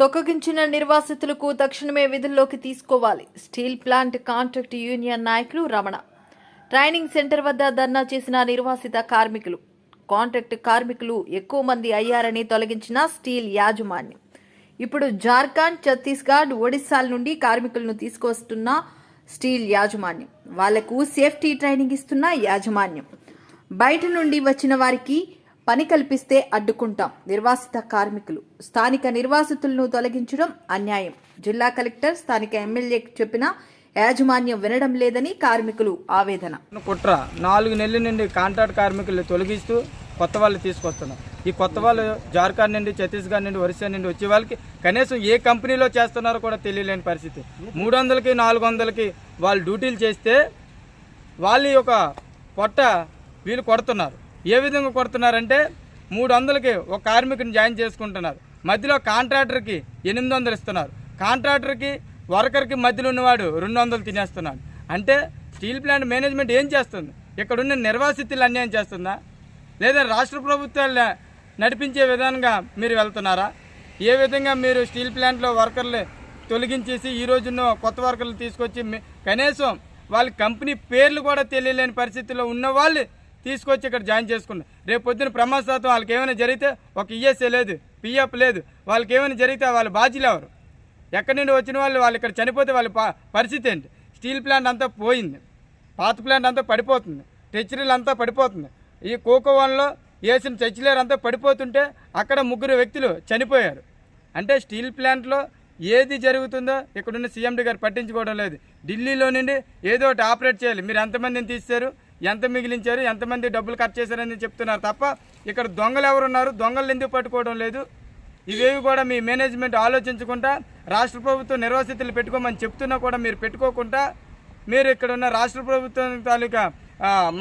తొక్కగించిన నిర్వాసితులకు తక్షణమే విధుల్లోకి తీసుకోవాలి. స్టీల్ ప్లాంట్ కాంట్రాక్ట్ యూనియన్ నాయకులు రమణ. ట్రైనింగ్ సెంటర్ వద్ద ధర్నా చేసిన నిర్వాసిత కార్మికులు. కాంట్రాక్ట్ కార్మికులు ఎక్కువ మంది అయ్యారని తొలగించిన స్టీల్ యాజమాన్యం. ఇప్పుడు జార్ఖండ్ ఛత్తీస్గఢ్ ఒడిశాల నుండి కార్మికులను తీసుకొస్తున్న స్టీల్ యాజమాన్యం. వాళ్ళకు సేఫ్టీ ట్రైనింగ్ ఇస్తున్న యాజమాన్యం. బయట నుండి వచ్చిన వారికి పని కల్పిస్తే అడ్డుకుంటాం నిర్వాసిత కార్మికులు. స్థానిక నిర్వాసితులను తొలగించడం అన్యాయం. జిల్లా కలెక్టర్ స్థానిక ఎమ్మెల్యేకి చెప్పిన యాజమాన్యం వినడం లేదని కార్మికులు ఆవేదన. కుట్ర. నాలుగు నెలల నుండి కాంట్రాక్ట్ కార్మికులు తొలగిస్తూ కొత్త వాళ్ళు తీసుకొస్తున్నాం. ఈ కొత్త వాళ్ళు జార్ఖండ్ నుండి ఛత్తీస్గఢ్ నుండి ఒరిస్సా నుండి వచ్చే వాళ్ళకి కనీసం ఏ కంపెనీలో చేస్తున్నారో కూడా తెలియలేని పరిస్థితి. మూడు వందలకి నాలుగు వందలకి వాళ్ళు డ్యూటీలు చేస్తే వాళ్ళు ఒక పొట్ట వీళ్ళు కొడుతున్నారు. ఏ విధంగా కొడుతున్నారంటే మూడు వందలకి ఒక కార్మికుని జాయిన్ చేసుకుంటున్నారు. మధ్యలో కాంట్రాక్టర్కి ఎనిమిది వందలు ఇస్తున్నారు. కాంట్రాక్టర్కి వర్కర్కి మధ్యలో ఉన్నవాడు రెండు వందలు తినేస్తున్నాడు. అంటే స్టీల్ ప్లాంట్ మేనేజ్మెంట్ ఏం చేస్తుంది? ఇక్కడున్న నిర్వాసితులు అన్యాయం చేస్తుందా? లేదా రాష్ట్ర ప్రభుత్వాలు నడిపించే విధానంగా మీరు వెళ్తున్నారా? ఏ విధంగా మీరు స్టీల్ ప్లాంట్లో వర్కర్లు తొలగించేసి ఈ రోజున్న కొత్త వర్కర్లు తీసుకొచ్చి కనీసం వాళ్ళ కంపెనీ పేర్లు కూడా తెలియలేని పరిస్థితిలో ఉన్న వాళ్ళు తీసుకొచ్చి ఇక్కడ జాయిన్ చేసుకున్నారు రేపు పొద్దున ప్రమాదశాతం వాళ్ళకి ఏమైనా జరిగితే ఒక ఈఎస్ఏ లేదు పిఎఫ్ లేదు వాళ్ళకి ఏమైనా జరిగితే వాళ్ళు బాధ్యులు ఎవరు? ఎక్కడి నుండి వచ్చిన వాళ్ళు వాళ్ళు ఇక్కడ చనిపోతే వాళ్ళ పరిస్థితి ఏంటి? స్టీల్ ప్లాంట్ అంతా పోయింది. పాత ప్లాంట్ అంతా పడిపోతుంది. టెచరీలు అంతా పడిపోతుంది. ఈ కోకోవన్లో వేసిన చచ్చిలేరు అంతా పడిపోతుంటే అక్కడ ముగ్గురు వ్యక్తులు చనిపోయారు. అంటే స్టీల్ ప్లాంట్లో ఏది జరుగుతుందో ఇక్కడున్న సీఎండీ గారు పట్టించుకోవడం లేదు. ఢిల్లీలో నుండి ఏదో ఒకటి ఆపరేట్ చేయాలి. మీరు ఎంతమందిని తీశారు ఎంత మిగిలించారు ఎంతమంది డబ్బులు ఖర్చు చేశారని చెప్తున్నారు తప్ప ఇక్కడ దొంగలు ఎవరున్నారు? దొంగలు ఎందుకు పట్టుకోవడం లేదు? ఇవేవి కూడా మీ మేనేజ్మెంట్ ఆలోచించకుండా రాష్ట్ర ప్రభుత్వం నిర్వాసితులు పెట్టుకోమని చెప్తున్నా కూడా మీరు పెట్టుకోకుండా మీరు ఇక్కడ ఉన్న రాష్ట్ర ప్రభుత్వం తాలూకా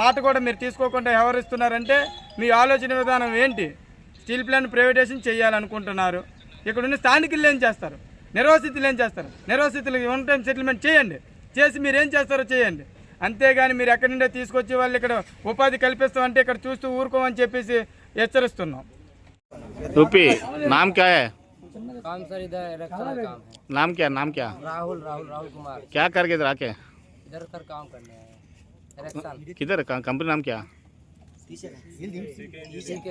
మాట కూడా మీరు తీసుకోకుండా వ్యవహరిస్తున్నారంటే మీ ఆలోచన విధానం ఏంటి? స్టీల్ ప్లాంట్ ప్రైవేటేషన్ చేయాలనుకుంటున్నారు. ఇక్కడ ఉన్న స్థానికులు ఏం చేస్తారు? నిర్వాసితులు ఏం చేస్తారు? నిర్వాసితులకు వన్ టైం సెటిల్మెంట్ చేయండి. చేసి మీరు ఏం చేస్తారో చేయండి. అంతేగాని మీరు ఎక్కడి నుండే తీసుకొచ్చి వాళ్ళు ఇక్కడ ఉపాధి కల్పిస్తామంటే ఇక్కడ చూస్తూ ఊరుకోమని చెప్పేసి హెచ్చరిస్తున్నాం यूपी नाम क्या है काम सर इधर इलेक्शन का काम है नाम क्या नाम क्या राहुल राहुल राहुल कुमार क्या करके इधर आके इधर सर काम करने हैं इलेक्शन किधर का- कंपनी नाम क्या सीके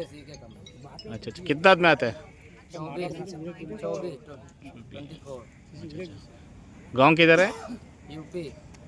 सीके कंपनी अच्छा अच्छा कितना आदमी आते हैं चौबीस चौबीस ट्वेंटी फोर गांव किधर है यूपी